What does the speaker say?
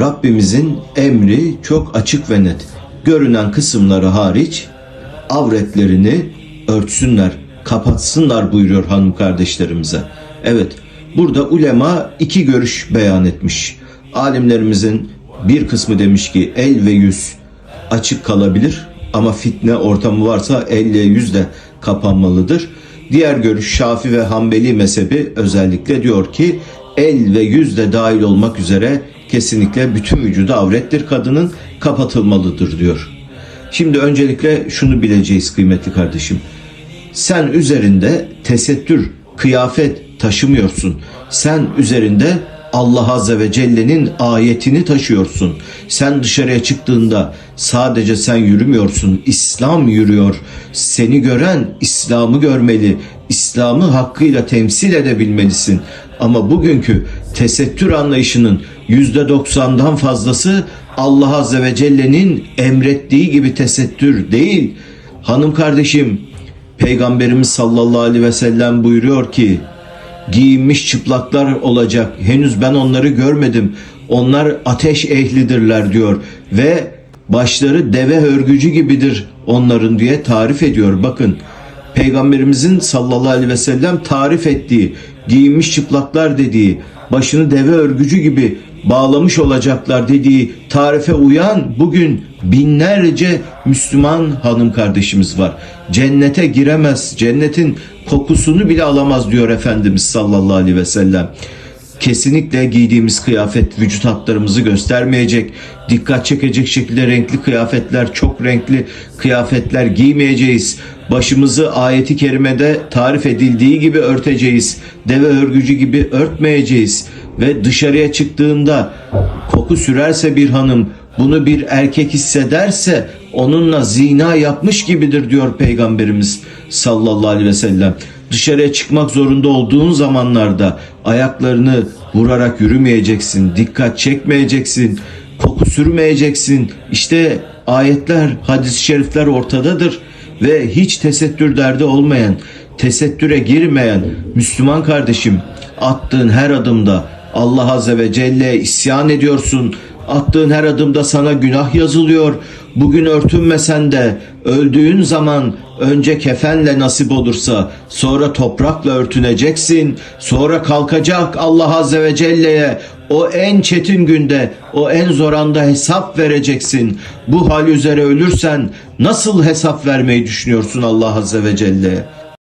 Rabbimizin emri çok açık ve net. Görünen kısımları hariç avretlerini örtsünler, kapatsınlar buyuruyor hanım kardeşlerimize. Evet, burada ulema iki görüş beyan etmiş. Alimlerimizin bir kısmı demiş ki el ve yüz açık kalabilir ama fitne ortamı varsa elle yüz de kapanmalıdır. Diğer görüş Şafi ve Hanbeli mezhebi özellikle diyor ki el ve yüz de dahil olmak üzere kesinlikle bütün vücudu avrettir kadının kapatılmalıdır diyor. Şimdi öncelikle şunu bileceğiz kıymetli kardeşim. Sen üzerinde tesettür, kıyafet taşımıyorsun. Sen üzerinde Allah Azze ve Celle'nin ayetini taşıyorsun. Sen dışarıya çıktığında sadece sen yürümüyorsun. İslam yürüyor. Seni gören İslam'ı görmeli. İslam'ı hakkıyla temsil edebilmelisin. Ama bugünkü tesettür anlayışının %90'dan fazlası Allah Azze ve Celle'nin emrettiği gibi tesettür değil. Hanım kardeşim, Peygamberimiz sallallahu aleyhi ve sellem buyuruyor ki giyinmiş çıplaklar olacak. Henüz ben onları görmedim. Onlar ateş ehlidirler diyor ve başları deve örgücü gibidir onların diye tarif ediyor. Bakın Peygamberimizin sallallahu aleyhi ve sellem tarif ettiği, giyinmiş çıplaklar dediği, başını deve örgücü gibi bağlamış olacaklar dediği tarife uyan bugün binlerce Müslüman hanım kardeşimiz var. Cennete giremez, cennetin kokusunu bile alamaz diyor Efendimiz sallallahu aleyhi ve sellem. Kesinlikle giydiğimiz kıyafet vücut hatlarımızı göstermeyecek. Dikkat çekecek şekilde renkli kıyafetler, çok renkli kıyafetler giymeyeceğiz. Başımızı ayeti kerimede tarif edildiği gibi örteceğiz. Deve örgücü gibi örtmeyeceğiz. Ve dışarıya çıktığında koku sürerse bir hanım bunu bir erkek hissederse onunla zina yapmış gibidir diyor Peygamberimiz sallallahu aleyhi ve sellem. Dışarıya çıkmak zorunda olduğun zamanlarda ayaklarını vurarak yürümeyeceksin, dikkat çekmeyeceksin, koku sürmeyeceksin. İşte ayetler, hadis-i şerifler ortadadır ve hiç tesettür derdi olmayan, tesettüre girmeyen Müslüman kardeşim attığın her adımda Allah Azze ve Celle'ye isyan ediyorsun. Attığın her adımda sana günah yazılıyor. Bugün örtünmesen de öldüğün zaman önce kefenle nasip olursa sonra toprakla örtüneceksin. Sonra kalkacak Allah Azze ve Celle'ye o en çetin günde, o en zor anda hesap vereceksin. Bu hal üzere ölürsen nasıl hesap vermeyi düşünüyorsun Allah Azze ve Celle'ye?